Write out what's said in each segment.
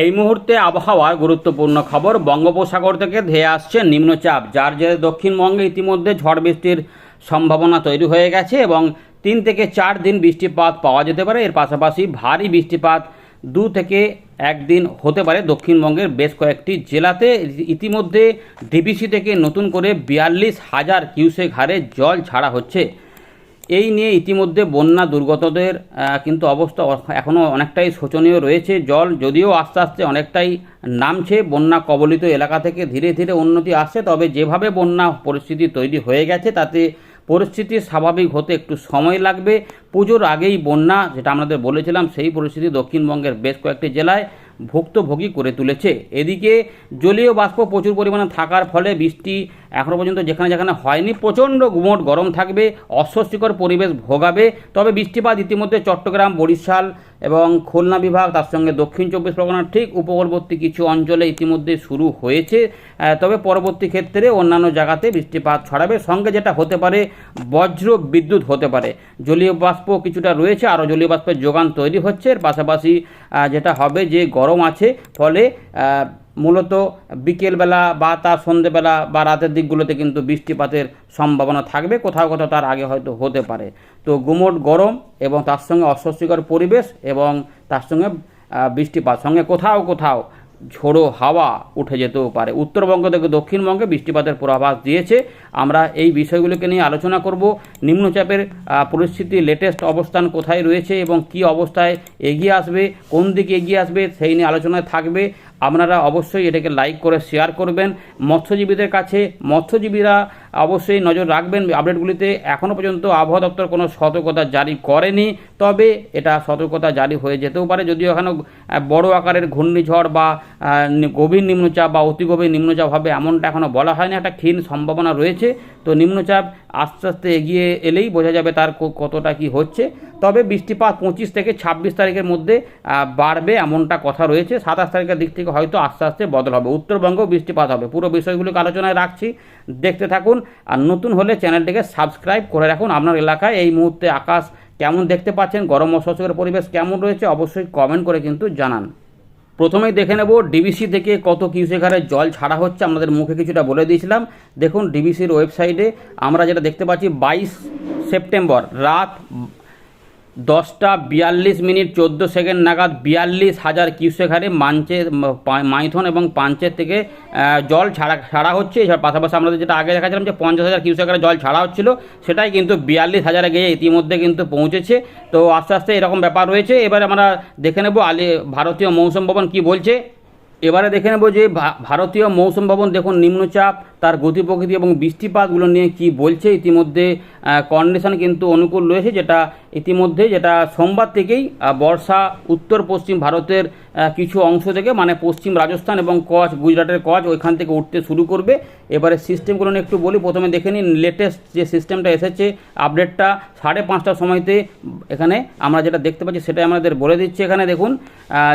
এই মুহূর্তে আবহাওয়ার গুরুত্বপূর্ণ খবর, বঙ্গোপসাগর থেকে ধেয়ে আসছে নিম্নচাপ, যার জেরে দক্ষিণবঙ্গে ইতিমধ্যে ঝড় বৃষ্টির সম্ভাবনা তৈরি হয়ে গেছে এবং তিন থেকে চার দিন বৃষ্টিপাত পাওয়া যেতে পারে। এর পাশাপাশি ভারী বৃষ্টিপাত দু থেকে একদিন হতে পারে দক্ষিণবঙ্গের বেশ কয়েকটি জেলাতে। ইতিমধ্যে ডিবিসি থেকে নতুন করে বিয়াল্লিশ হাজার কিউসেক হারে জল ছাড়া হচ্ছে। এই নিয়ে ইতিমধ্যে বন্যা দুর্গতদের কিন্তু অবস্থা এখনও অনেকটাই শোচনীয় রয়েছে। জল যদিও আস্তে আস্তে অনেকটাই নামছে, বন্যা কবলিত এলাকা থেকে ধীরে ধীরে উন্নতি আসছে, তবে যেভাবে বন্যা পরিস্থিতি তৈরি হয়ে গেছে, তাতে পরিস্থিতি স্বাভাবিক হতে একটু সময় লাগবে। পুজোর আগেই বন্যা, যেটা আমাদের বলেছিলাম, সেই পরিস্থিতি দক্ষিণবঙ্গের বেশ কয়েকটি জেলায় ভুক্তভোগী করে তুলেছে। এদিকে জলীয় বাষ্প প্রচুর পরিমাণে থাকার ফলে বৃষ্টি এখনও পর্যন্ত যেখানে যেখানে হয়নি। প্রচণ্ড গুমট, গরম থাকবে, অস্বস্তিকর পরিবেশ ভোগাবে। তবে বৃষ্টিপাত ইতিমধ্যে চট্টগ্রাম, বরিশাল এবং খুলনা বিভাগ তার সঙ্গে দক্ষিণ চব্বিশ পরগনার ঠিক উপকূলবর্তী কিছু অঞ্চলে ইতিমধ্যে শুরু হয়েছে। তবে পরবর্তী ক্ষেত্রে অন্যান্য জায়গাতে বৃষ্টিপাত ছড়াবে। সঙ্গে যেটা হতে পারে, বজ্র বিদ্যুৎ হতে পারে। জলীয় বাষ্প কিছুটা রয়েছে, আরও জলীয় বাষ্পের যোগান তৈরি হচ্ছে। এর পাশাপাশি যেটা হবে যে গরম আছে, ফলে মূলত বিকেলবেলা বা তার সন্ধেবেলা বা রাতের দিকগুলোতে কিন্তু বৃষ্টিপাতের সম্ভাবনা থাকবে। কোথাও কোথাও তার আগে হয়তো হতে পারে। তো গুমোট গরম এবং তার সঙ্গে অস্বস্তিকর পরিবেশ এবং তার সঙ্গে বৃষ্টিপাত। সঙ্গে কোথাও কোথাও ঝোড়ো হাওয়া উঠে যেতেও পারে। উত্তরবঙ্গ থেকে দক্ষিণবঙ্গে বৃষ্টিপাতের পূর্বাভাস দিয়েছে। আমরা এই বিষয়গুলোকে নিয়ে আলোচনা করব। নিম্নচাপের পরিস্থিতি লেটেস্ট অবস্থান কোথায় রয়েছে এবং কি অবস্থায় এগিয়ে আসবে, কোন দিকে এগিয়ে আসবে সেই নিয়ে আলোচনায় থাকবে। আপনারা অবশ্যই এটাকে লাইক করে শেয়ার করবেন। মৎস্যজীবীদের কাছে মৎস্যজীবীরা অবশ্যই নজর রাখবেন। আপডেটগুলিতে এখনও পর্যন্ত আবহাওয়া দপ্তর কোনো সতর্কতা জারি করেনি তবে এটা সতর্কতা জারি হয়ে যেতেও পারে। যদিও এখনও আহ, বড় আকারের ঘূর্ণিঝড় বা গভীর নিম্নচাপ বা অতি গভীর নিম্নচাপ হবে এমনটা এখনও বলা হয়নি। একটা ক্ষীণ সম্ভাবনা রয়েছে। তো নিম্নচাপ আস্তে আস্তে এগিয়ে এলেই বোঝা যাবে তার কতটা কি হচ্ছে। তবে বৃষ্টিপাত পঁচিশ থেকে ছাব্বিশ তারিখের মধ্যে বাড়বে এমনটা কথা রয়েছে। সাতাশ তারিখের দিক থেকে হয়তো আস্তে আস্তে বদল হবে। উত্তরবঙ্গেও বৃষ্টিপাত হবে। পুরো বিষয়গুলোকে আলোচনায় রাখছি। দেখতে থাকুন। আর নতুন হলে চ্যানেলটিকে সাবস্ক্রাইব করে রাখুন। আপনার এলাকায় এই মুহূর্তে আকাশ কেমন দেখতে পাচ্ছেন? গরম অস্বস্তিকর পরিবেশ কেমন রয়েছে? অবশ্যই কমেন্ট করে কিন্তু জানান। প্রথমেই দেখে নেব ডিবিসি থেকে কত কিউসেক হারে জল ছাড়া হচ্ছে আমাদের মুখে কিছুটা বলে দিয়েছিলাম। দেখুন ডিবিসির ওয়েবসাইটে আমরা যেটা দেখতে পাচ্ছি, বাইশ সেপ্টেম্বর রাত দশটা বিয়াল্লিশ মিনিট চোদ্দ সেকেন্ড নাগাদ বিয়াল্লিশ হাজার কিউসেক হারে মাঞ্চে মাইথন এবং পাঞ্চের থেকে জল ছাড়া ছাড়া হচ্ছে। এছাড়া পাশাপাশি আমাদের যেটা আগে দেখাচ্ছিলাম যে পঞ্চাশ হাজার কিউসেক হারে জল ছাড়া হচ্ছিল, সেটাই কিন্তু বিয়াল্লিশ হাজারে গিয়ে ইতিমধ্যে কিন্তু পৌঁছেছে। তো আস্তে আস্তে এরকম ব্যাপার রয়েছে। এবার আমরা দেখে নেব আলি, ভারতীয় মৌসুম ভবন কী বলছে। এবারে দেখে নেব যে ভারতীয় মৌসুম ভবন, দেখুন নিম্নচাপ, তার গতি প্রকৃতি এবং বৃষ্টিপাতগুলো নিয়ে কি বলছে, ইতিমধ্যে কন্ডিশন কিন্তু অনুকূল রয়েছে, যেটা ইতিমধ্যে, যেটা সোমবার থেকেই বর্ষা, উত্তর, পশ্চিম ভারতের কিছু অংশ থেকে মানে পশ্চিম রাজস্থান এবং কচ, গুজরাটের কচ, ওইখান থেকে উঠতে শুরু করবে। এবারে সিস্টেমগুলো নিয়ে একটু বলি, প্রথমে দেখে নিন লেটেস্ট যে সিস্টেমটা এসেছে আপডেটটা সাড়ে পাঁচটার সময়তে, এখানে আমরা যেটা দেখতে পাচ্ছি, সেটাই আমাদের বলে দিচ্ছে। এখানে দেখুন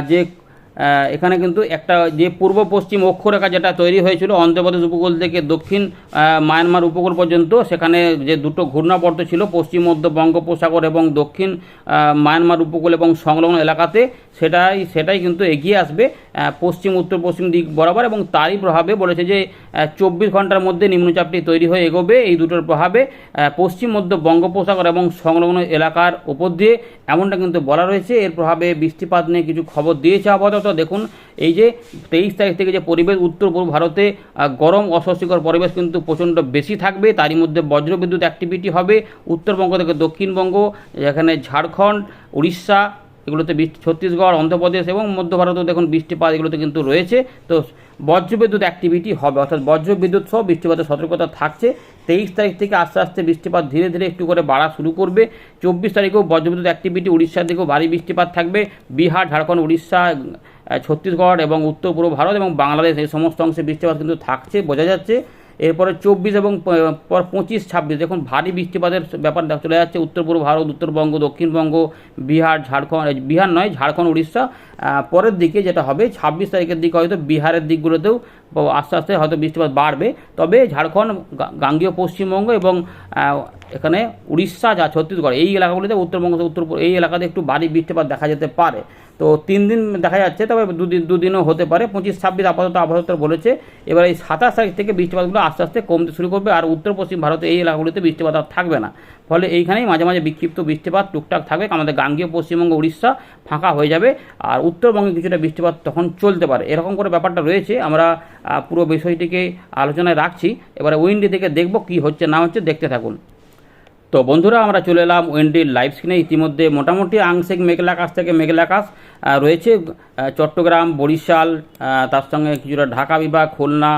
যে এখানে কিন্তু একটা যে পূর্ব পশ্চিম অক্ষরেখা যেটা তৈরি হয়েছিল, অন্ধ্রপ্রদেশ উপকূল থেকে দক্ষিণ মায়ানমার উপকূল পর্যন্ত, সেখানে যে দুটো ঘূর্ণাবর্ত ছিল, পশ্চিম, মধ্য বঙ্গোপসাগর এবং দক্ষিণ মায়ানমার উপকূল এবং সংলগ্ন এলাকাতে, সেটাই সেটাই কিন্তু এগিয়ে আসবে পশ্চিম, উত্তর পশ্চিম দিক বরাবর এবং তারই প্রভাবে বলেছে যে চব্বিশ ঘণ্টার মধ্যে নিম্নচাপটি তৈরি হয়ে এগোবে, এই দুটোর প্রভাবে পশ্চিম, মধ্য বঙ্গোপসাগর এবং সংলগ্ন এলাকার উপর দিয়ে, এমনটা কিন্তু বলা রয়েছে, এর প্রভাবে বৃষ্টিপাত নিয়ে কিছু খবর দিয়েছে আবহাওয়া দেখুন, এই যে তেইশ তারিখ থেকে যে পরিবেশ, উত্তর পূর্ব ভারতে গরম অস্বস্তিকর পরিবেশ কিন্তু প্রচণ্ড বেশি থাকবে। তারই মধ্যে বজ্রবিদ্যুৎ অ্যাক্টিভিটি হবে। উত্তরবঙ্গ থেকে দক্ষিণবঙ্গ, এখানে ঝাড়খণ্ড, উড়িষ্যা, এগুলোতে ছত্তিশগড়, অন্ধ্রপ্রদেশ এবং মধ্য ভারতেও দেখুন বৃষ্টিপাত এগুলোতে কিন্তু রয়েছে। তো বজ্রবিদ্যুৎ অ্যাক্টিভিটি হবে, অর্থাৎ বজ্রবিদ্যুৎ সহ বৃষ্টিপাতের সতর্কতা থাকছে। তেইশ তারিখ থেকে আস্তে আস্তে বৃষ্টিপাত ধীরে ধীরে একটু করে বাড়া শুরু করবে। চব্বিশ তারিখেও বজ্রবিদ্যুৎ অ্যাক্টিভিটি উড়িষ্যার দিকেও ভারী বৃষ্টিপাত থাকবে। বিহার, ঝাড়খণ্ড, উড়িষ্যা ছত্তিশগড় এবং উত্তর পূর্ব ভারত এবং বাংলাদেশ, এই সমস্ত অংশে বৃষ্টিপাত কিন্তু থাকছে, বোঝা যাচ্ছে। এরপরে চব্বিশ এবং পর পঁচিশ, ছাব্বিশ, দেখুন ভারী বৃষ্টিপাতের ব্যাপার চলে যাচ্ছে। উত্তর পূর্ব ভারত উত্তরবঙ্গ দক্ষিণবঙ্গ, বিহার, ঝাড়খণ্ড বিহার নয়, ঝাড়খণ্ড, উড়িষ্যা পরের দিকে যেটা হবে, ছাব্বিশ তারিখের দিকে হয়তো বিহারের দিকগুলোতেও আস্তে আস্তে হয়তো বৃষ্টিপাত বাড়বে। তবে ঝাড়খণ্ড গাঙ্গীয় পশ্চিমবঙ্গ এবং এখানে উড়িষ্যা, যা ছত্তিশগড়, এই এলাকাগুলিতে উত্তরবঙ্গ, উত্তর এই এলাকাতে একটু ভারী বৃষ্টিপাত দেখা যেতে পারে। তো তিন দিন দেখা যাচ্ছে, তবে দুদিন দুদিনও হতে পারে। পঁচিশ, ছাব্বিশ আপাতত দপ্তর বলেছে। এবার এই সাতাশ তারিখ থেকে বৃষ্টিপাতগুলো আস্তে আস্তে কমতে শুরু করবে আর উত্তর পশ্চিম ভারতে এই এলাকাগুলিতে বৃষ্টিপাত আর থাকবে না। ফলে এইখানেই মাঝে মাঝে বিক্ষিপ্ত বৃষ্টিপাত টুকটাক থাকবে। আমাদের গাঙ্গীয় পশ্চিমবঙ্গ, উড়িষ্যা ফাঁকা হয়ে যাবে আর উত্তরবঙ্গে কিছুটা বৃষ্টিপাত তখন চলতে পারে। এরকম করে ব্যাপারটা রয়েছে। আমরা পুরো বিষয়টিকে আলোচনায় রাখছি। এবারে উইন্ডি থেকে দেখব কি হচ্ছে, না হচ্ছে দেখতে থাকুন। তো বন্ধুরা, আমরা চলে এলাম ওয়েন্ডির লাইভ স্ক্রিনে ইতিমধ্যে মোটামুটি আংশিক মেঘলা আকাশ থেকে মেঘলা আকাশ রয়েছে। চট্টগ্রাম, বরিশাল তার সঙ্গে কিছুটা ঢাকা বিভাগ, খুলনা,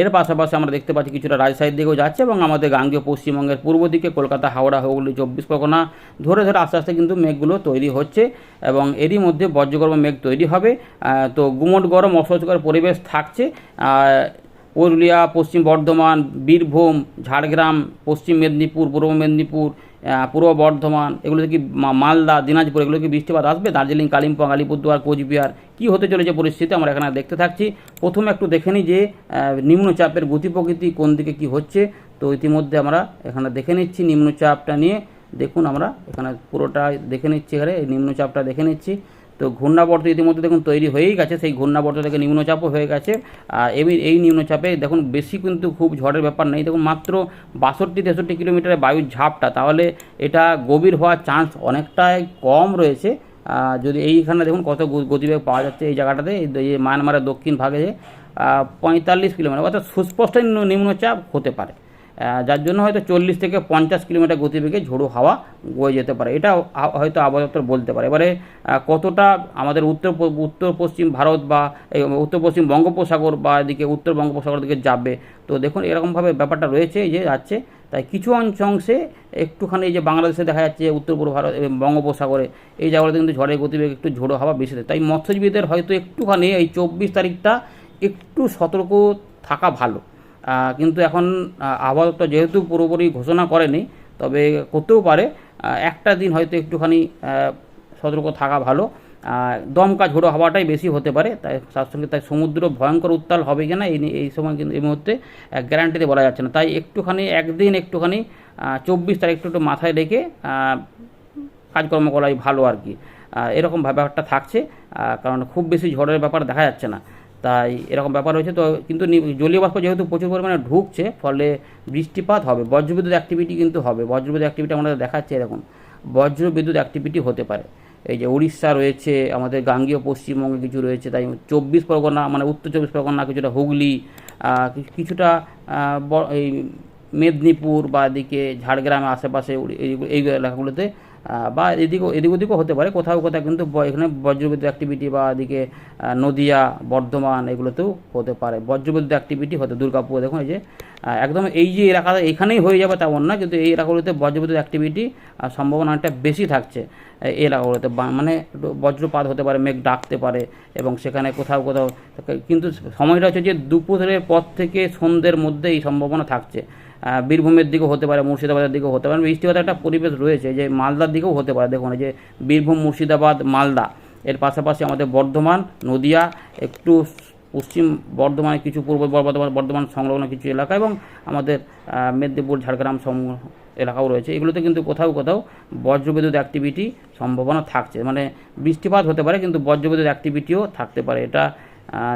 এর পাশাপাশি আমরা দেখতে পাচ্ছি কিছুটা রাজশাহীর দিকেও যাচ্ছে এবং আমাদের গাঙ্গীয় পশ্চিমবঙ্গের পূর্ব দিকে কলকাতা, হাওড়া, হুগলি, চব্বিশ পরগনা, ধরে ধরে আস্তে আস্তে কিন্তু মেঘগুলো তৈরি হচ্ছে এবং এরই মধ্যে বজ্রগর্ভ মেঘ তৈরি হবে। তো গুমট গরম, অস্বস্তিকর পরিবেশ থাকছে। পুরুলিয়া, পশ্চিম বর্ধমান, বীরভূম, ঝাড়গ্রাম, পশ্চিম মেদিনীপুর, পূর্ব মেদিনীপুর পূর্ব বর্ধমান এগুলো কি মালদা, দিনাজপুর, এগুলো কি বৃষ্টিপাত আসবে? দার্জিলিং, কালিম্পং, আলিপুরদুয়ার, কোচবিহার, কী হতে চলেছে পরিস্থিতি? আমরা এখানে দেখতে থাকছি। প্রথমে একটু দেখে নিই যে নিম্নচাপের গতি প্রকৃতি কোন দিকে কি হচ্ছে। তো ইতিমধ্যে আমরা এখানে দেখে নিচ্ছি নিম্নচাপটা নিয়ে। দেখুন, আমরা এখানে পুরোটা দেখে নিচ্ছি এখানে, এই নিম্নচাপটা দেখে নিচ্ছি। তো ঘূর্ণাবর্ত ইতিমধ্যে দেখুন তৈরি হয়েই গেছে সেই ঘূর্ণাবর্ত থেকে নিম্নচাপও হয়ে গেছে। আর এই এই নিম্নচাপে দেখুন বেশি কিন্তু খুব ঝড়ের ব্যাপার নেই। দেখুন মাত্র বাষট্টি তেষট্টি কিলোমিটারের বায়ুর ঝাপটা তাহলে এটা গভীর হওয়ার চান্স অনেকটাই কম রয়েছে। যদি এইখানে দেখুন কত গতিবেগ পাওয়া যাচ্ছে এই জায়গাটাতে এই মায়ানমারের দক্ষিণ ভাগে আহ, পঁয়তাল্লিশ কিলোমিটার অর্থাৎ সুস্পষ্ট নিম্নচাপ হতে পারে। যার জন্য হয়তো চল্লিশ থেকে পঞ্চাশ কিলোমিটার গতিবেগে ঝোড়ো হাওয়া বয়ে যেতে পারে। এটা হয়তো আবহাওয়া দপ্তর বলতে পারে। এবারে কতটা আমাদের উত্তর উত্তর পশ্চিম ভারত বা উত্তর পশ্চিম বঙ্গোপসাগর বা এদিকে উত্তর বঙ্গোপসাগর দিকে যাবে, তো দেখুন এরকমভাবে ব্যাপারটা রয়েছে যে যাচ্ছে। তাই কিছু অংশ অংশে একটুখানি যে বাংলাদেশে দেখা যাচ্ছে উত্তর পূর্ব ভারত এবং বঙ্গোপসাগরে এই জায়গাগুলোতে কিন্তু ঝড়ের গতিবেগ একটু ঝোড়ো হাওয়া বেশি। তাই মৎস্যজীবীদের হয়তো একটুখানি এই চব্বিশ তারিখটা একটু সতর্ক থাকা ভালো। কিন্তু এখন দপ্তর যেহেতু পুরোপুরি ঘোষণা করেনি, তবে করতেও পারে। একটা দিন হয়তো একটুখানি সতর্ক থাকা ভালো। দমকা ঝোড়ো হওয়াটাই বেশি হতে পারে, তাই তার সঙ্গে তাই সমুদ্র ভয়ঙ্কর উত্তাল হবে এই নিয়ে- এই সময় কিন্তু, এই মুহূর্তে গ্যারান্টিতে বলা যাচ্ছে না। তাই একটুখানি, একদিন একটুখানি চব্বিশ তারিখ একটু একটু মাথায় রেখে কাজকর্ম করাই ভালো আর কি। এরকম ব্যাপারটা থাকছে কারণ খুব বেশি ঝড়ের ব্যাপার দেখা যাচ্ছে না। তাই এরকম ব্যাপার হয়েছে তো কিন্তু জলীয় বাষ্প যেহেতু প্রচুর পরিমাণে ঢুকছে, ফলে বৃষ্টিপাত হবে, বজ্রবিদ্যুৎ অ্যাক্টিভিটি কিন্তু হবে। বজ্রবিদ্যুৎ অ্যাক্টিভিটি আমাদের দেখাচ্ছে এরকম। বজ্রবিদ্যুৎ অ্যাক্টিভিটি হতে পারে। এই যে উড়িষ্যা রয়েছে, আমাদের গাঙ্গীয় পশ্চিমবঙ্গে কিছু রয়েছে, তাই চব্বিশ পরগনা মানে উত্তর চব্বিশ পরগনা, কিছুটা হুগলি কিছুটা এই মেদিনীপুর বা এদিকে ঝাড়গ্রামে আশেপাশে এই এলাকাগুলোতে বা এদিকেও এদিক ওদিকও হতে পারে, কোথাও কোথাও কিন্তু এখানে বজ্রবিদ্যুৎ অ্যাক্টিভিটি বা এদিকে নদিয়া, বর্ধমান এগুলোতেও হতে পারে। বজ্রবিদ্যুৎ অ্যাক্টিভিটি হতে, দুর্গাপুর দেখুন এই যে একদম এই যে এলাকাটা এখানেই হয়ে যাবে তেমন না কিন্তু এই এলাকাগুলোতে বজ্রবিদ্যুৎ অ্যাক্টিভিটি সম্ভাবনা অনেকটা বেশি থাকছে এই এলাকাগুলোতে। মানে বজ্রপাত হতে পারে, মেঘ ডাকতে পারে, এবং সেখানে কোথাও কোথাও, কিন্তু সময়টা হচ্ছে যে দুপুরের পর থেকে সন্ধ্যের মধ্যে এই সম্ভাবনা থাকছে। বীরভূমের দিকেও হতে পারে, মুর্শিদাবাদের দিকেও হতে পারে। বৃষ্টিপাতের একটা পরিবেশ রয়েছে যে মালদার দিকেও হতে পারে। দেখুন যে বীরভূম, মুর্শিদাবাদ, মালদা, এর পাশাপাশি আমাদের বর্ধমান, নদিয়া, একটু পশ্চিম বর্ধমানে কিছু পূর্ব বর্ধমান বর্ধমান সংলগ্ন কিছু এলাকা এবং আমাদের মেদিনীপুর, ঝাড়গ্রাম এলাকাও রয়েছে। এগুলোতে কিন্তু কোথাও কোথাও বজ্রবিদ্যুৎ অ্যাক্টিভিটি সম্ভাবনা থাকছে। মানে বৃষ্টিপাত হতে পারে, কিন্তু বজ্রবিদ্যুৎ অ্যাক্টিভিটিও থাকতে পারে। এটা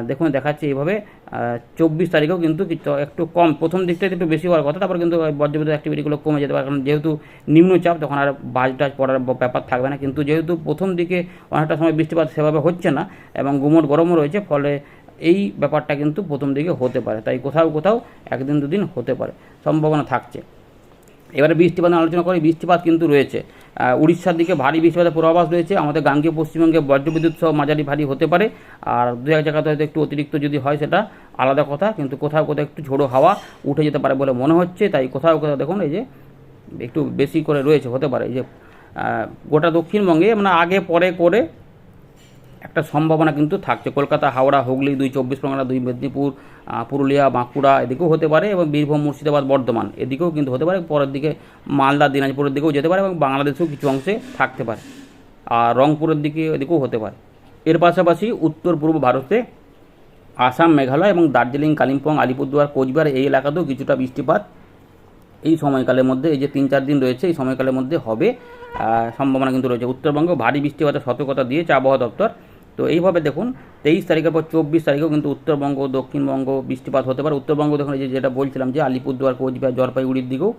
দেখুন, দেখাচ্ছে এইভাবে। চব্বিশ তারিখেও কিন্তু একটু কম। প্রথম দিকটাতে একটু বেশি হওয়ার কথা, তারপর কিন্তু বজ্রবিদ্যুৎ অ্যাক্টিভিটিগুলো কমে যেতে পারে। কারণ যেহেতু নিম্নচাপ, তখন আর বাজ টাজ পড়ার ব্যাপার থাকবে না। কিন্তু যেহেতু প্রথম দিকে অনেকটা সময় বৃষ্টিপাত সেভাবে হচ্ছে না, এবং গুমট গরমও রয়েছে, ফলে এই ব্যাপারটা কিন্তু প্রথম দিকে হতে পারে। তাই কোথাও কোথাও একদিন দুদিন হতে পারে। সম্ভাবনা থাকছে। এবারে বৃষ্টিপাত আলোচনা করি, বৃষ্টিপাত কিন্তু রয়েছে। উড়িষ্যার দিকে ভারী বৃষ্টিপাতের পূর্বাভাস রয়েছে। আমাদের গাঙ্গীয় পশ্চিমবঙ্গে বজ্রবিদ্যুৎ সহ মাঝারি ভারী হতে পারে। আর দু এক জায়গাতে হয়তো একটু অতিরিক্ত যদি হয় সেটা আলাদা কথা, কিন্তু কোথাও কোথাও একটু ঝোড়ো হাওয়া উঠে যেতে পারে বলে মনে হচ্ছে। তাই কোথাও কোথাও দেখুন, এই যে একটু বেশি করে রয়েছে, হতে পারে। এই যে গোটা দক্ষিণবঙ্গে মানে আগে পরে করে একটা সম্ভাবনা কিন্তু থাকছে। কলকাতা, হাওড়া, হুগলি, দুই চব্বিশ পরগনা, দুই মেদিনীপুর পুরুলিয়া, বাঁকুড়া এদিকেও হতে পারে এবং বীরভূম, মুর্শিদাবাদ, বর্ধমান এদিকেও কিন্তু হতে পারে। পরের দিকে মালদা, দিনাজপুরের দিকেও যেতে পারে এবং বাংলাদেশেও কিছু অংশে থাকতে পারে। আর রংপুরের দিকে এদিকেও হতে পারে। এর পাশাপাশি উত্তর পূর্ব ভারতে আসাম, মেঘালয় এবং দার্জিলিং, কালিম্পং, আলিপুরদুয়ার, কোচবিহার এই এলাকাতেও কিছুটা বৃষ্টিপাত এই সময়কালের মধ্যে, এই যে তিন চার দিন রয়েছে, এই সময়কালের মধ্যে হবে। সম্ভাবনা কিন্তু রয়েছে। উত্তরবঙ্গে ভারী বৃষ্টিপাতের সতর্কতা দিয়েছে আবহাওয়া দপ্তর। তো এইভাবে দেখুন, তেইশ তারিখের পর চব্বিশ তারিখেও কিন্তু উত্তরবঙ্গ, দক্ষিণবঙ্গ বৃষ্টিপাত হতে পারে। উত্তরবঙ্গ দেখুন যে যেটা বলছিলাম যে আলিপুরদুয়ার, কোচবিহার, জলপাইগুড়ির দিকেও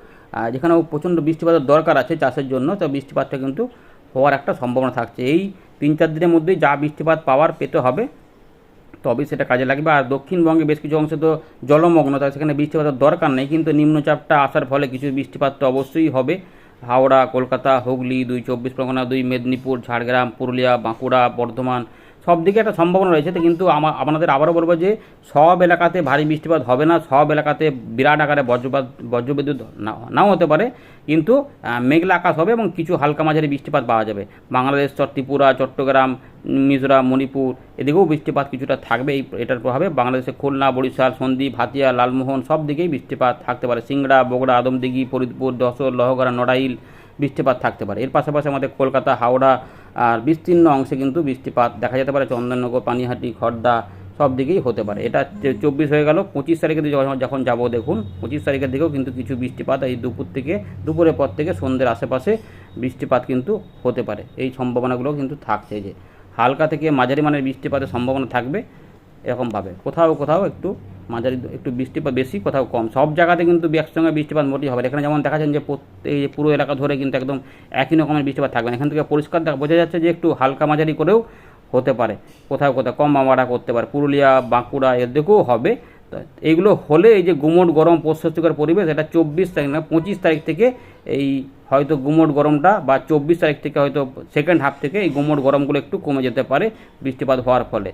যেখানেও প্রচণ্ড বৃষ্টিপাতের দরকার আছে চাষের জন্য, তো বৃষ্টিপাতটা কিন্তু হওয়ার একটা সম্ভাবনা থাকছে। এই তিন চার দিনের মধ্যেই যা বৃষ্টিপাত পাওয়ার পেতে হবে তবে সেটা কাজে লাগবে। আর দক্ষিণবঙ্গে বেশ কিছু অংশে তো জলমগ্ন, তাই সেখানে বৃষ্টিপাতের দরকার নেই, কিন্তু নিম্নচাপটা আসার ফলে কিছু বৃষ্টিপাত তো অবশ্যই হবে। হাওড়া, কলকাতা, হুগলি, দুই চব্বিশ পরগনা, দুই মেদিনীপুর, ঝাড়গ্রাম, পুরুলিয়া, বাঁকুড়া, বর্ধমান সব দিকে একটা সম্ভাবনা রয়েছে কিন্তু আপনাদের আবারও বলব যে সব এলাকাতে ভারী বৃষ্টিপাত হবে না, সব এলাকাতে বিরাট আকারে বজ্রপাত, বজ্রবিদ্যুৎ নাও হতে পারে, কিন্তু মেঘলা আকাশ হবে এবং কিছু হালকা মাঝারি বৃষ্টিপাত পাওয়া যাবে। বাংলাদেশ, ত্রিপুরা, চট্টগ্রাম, মিজোরাম, মণিপুর, এদিকেও বৃষ্টিপাত কিছুটা থাকবে, এই, এটার প্রভাবে বাংলাদেশে খুলনা, বরিশাল, সন্দ্বীপ, হাতিয়া, লালমোহন সব দিকেই বৃষ্টিপাত থাকতে পারে। সিংড়া, বগুড়া, আদমদিঘি, ফরিদপুর, যশোর, লহগড়া, নড়াইল বৃষ্টিপাত থাকতে পারে। এর পাশাপাশি আমাদের কলকাতা, হাওড়া আর বিস্তীর্ণ অংশে কিন্তু বৃষ্টিপাত দেখা যেতে পারে, চন্দননগর, পানিহাটি, খর্দা সব দিকেই হতে পারে। এটা চব্বিশ হয়ে গেল, পঁচিশ তারিখে যখন- যাব দেখুন, পঁচিশ তারিখের দিকেও কিন্তু কিছু বৃষ্টিপাত এই দুপুর থেকে, দুপুরের পর থেকে সন্ধ্যের আশেপাশে বৃষ্টিপাত কিন্তু হতে পারে। এই সম্ভাবনাগুলো কিন্তু থাকছে যে, হালকা থেকে মাঝারি মানের বৃষ্টিপাতের সম্ভাবনা থাকবে। এরকমভাবে। কোথাও কোথাও একটু মাঝারি একটু বৃষ্টিপাত বেশি, কোথাও কম। সব জায়গাতে কিন্তু একসঙ্গে বৃষ্টিপাত মোটেই হবে এখানে যেমন দেখা যাচ্ছে যে এই পুরো এলাকা ধরে কিন্তু একদম একই রকমের বৃষ্টিপাত থাকবে এখান থেকে পরিষ্কার দেখা বোঝা যাচ্ছে যে একটু হালকা মাঝারি করেও হতে পারে। কোথাও কোথাও কম মামারা করতে পারে। পুরুলিয়া, বাঁকুড়া এর দিকেও হবে। এইগুলো হলে এই যে গুমোট গরম প্রস্বস্তিকর পরিবেশ, এটা চব্বিশ তারিখ না, পঁচিশ তারিখ থেকে এই হয়তো গুমোট গরমটা বা চব্বিশ তারিখ থেকে হয়তো সেকেন্ড হাফ থেকে এই গুমোট গরমগুলো একটু কমে যেতে পারে বৃষ্টিপাত হওয়ার ফলে।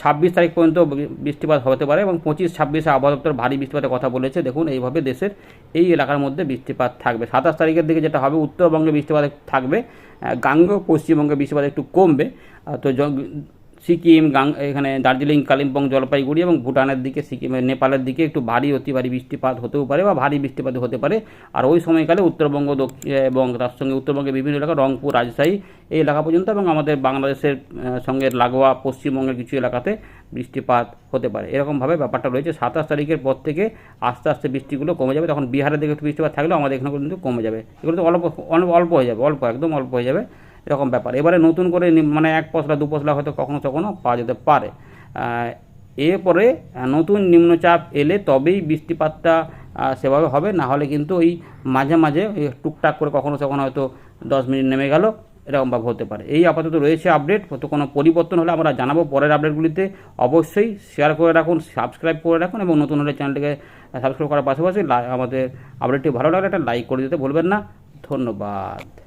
ছাব্বিশ তারিখ পর্যন্ত বৃষ্টিপাত হতে পারে এবং পঁচিশ, ছাব্বিশে আবহাওয়া দপ্তর ভারী বৃষ্টিপাতের কথা বলেছে। দেখুন, এইভাবে দেশের এই এলাকার মধ্যে বৃষ্টিপাত থাকবে। সাতাশ তারিখের দিকে যেটা হবে, উত্তরবঙ্গে বৃষ্টিপাত থাকবে। গাঙ্গ পশ্চিমবঙ্গে বৃষ্টিপাত একটু কমবে। তো সিকিম, গাং, এখানে দার্জিলিং, কালিম্পং, জলপাইগুড়ি এবং ভুটানের দিকে সিকিম নেপালের দিকে একটু ভারী অতি ভারী বৃষ্টিপাত হতেও পারে বা ভারী বৃষ্টিপাত হতে পারে। আর ওই সময়কালে উত্তরবঙ্গ, দক্ষিণ, এবং তার সঙ্গে উত্তরবঙ্গের বিভিন্ন এলাকা, রংপুর, রাজশাহী, এই এলাকা পর্যন্ত এবং আমাদের বাংলাদেশের সঙ্গে লাগোয়া পশ্চিমবঙ্গের কিছু এলাকাতে বৃষ্টিপাত হতে পারে। এরকমভাবে ব্যাপারটা রয়েছে। সাতাশ তারিখের পর থেকে আস্তে আস্তে বৃষ্টিগুলো কমে যাবে। তখন বিহারের দিকে একটু বৃষ্টিপাত থাকলেও আমাদের এখানে কিন্তু কমে যাবে। এগুলো তো অল্প অল্প অল্প হয়ে যাবে, অল্প, একদম অল্প হয়ে যাবে। এরকম ব্যাপার। এবারে নতুন করে মানে এক পশলা, দু পশলা হয়তো কখনো কখনো পাওয়া যেতে পারে। এরপরে নতুন নিম্নচাপ এলে তবেই বৃষ্টিপাতটা সেভাবে হবে। না হলে কিন্তু ওই মাঝে মাঝে টুকটাক করে কখনো কখনো হয়তো দশ মিনিট নেমে গেল এরকমভাবে হতে পারে। এই আপাতত রয়েছে আপডেট। হয়তো কোনো পরিবর্তন হলে আমরা জানাব পরের আপডেটগুলিতে। অবশ্যই শেয়ার করে রাখুন সাবস্ক্রাইব করে রাখুন এবং নতুন হলে চ্যানেলটিকে সাবস্ক্রাইব করার পাশাপাশি আমাদের আপডেটটি ভালো লাগলে একটা লাইক করে দিতে ভুলবেন না। ধন্যবাদ।